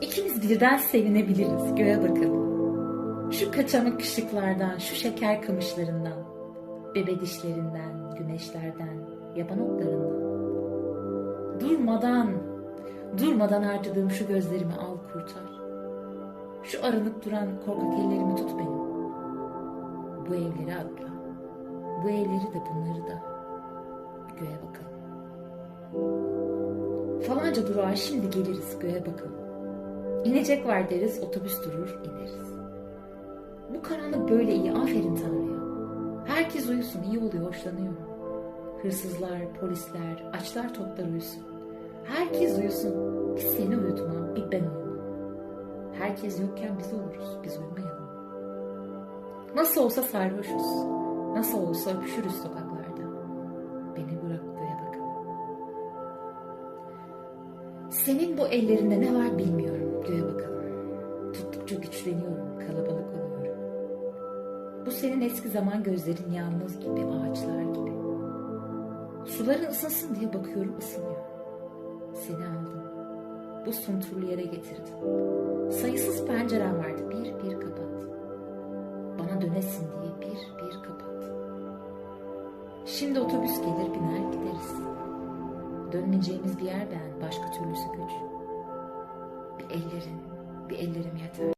İkimiz birden sevinebiliriz. Göğe bakalım. Şu kaçamak ışıklardan, şu şeker kamışlarından, bebe dişlerinden, güneşlerden, yaban otlarından. Durmadan, durmadan harcadığım şu gözlerimi al kurtar. Şu aranıp duran korkak ellerimi tut benim. Bu evleri atla. Bu evleri de bunları da. Göğe bakalım. Falanca durağa şimdi geliriz göğe bakalım. İnecek var deriz, otobüs durur, ineriz. Bu karanlık böyle iyi, aferin Tanrı'ya. Herkes uyusun, iyi oluyor, hoşlanıyorum. Hırsızlar, polisler, açlar toplar uyusun. Herkes uyusun, bir seni uyutmam, bir ben uyumam. Herkes yokken biz oluruz, biz uyumayalım. Nasıl olsa sarhoşuz, nasıl olsa öpüşürüz sokaklarda. Beni bırak göğe bakalım. Senin bu ellerinde ne var bilmiyorum. Göğe bakalım. Tuttukça güçleniyorum, kalabalık oluyorum. Bu senin eski zaman gözlerin yalnız gibi, ağaçlar gibi. Suların ısınsın diye bakıyorum ısınıyor. Seni aldım. Bu sunturlu yere getirdim. Sayısız pencerem vardı. Bir bir kapat. Bana dönesin diye bir bir kapat. Şimdi otobüs gelir biner gideriz. Dönmeyeceğimiz bir yer ben, ellerin, bir ellerim yeter.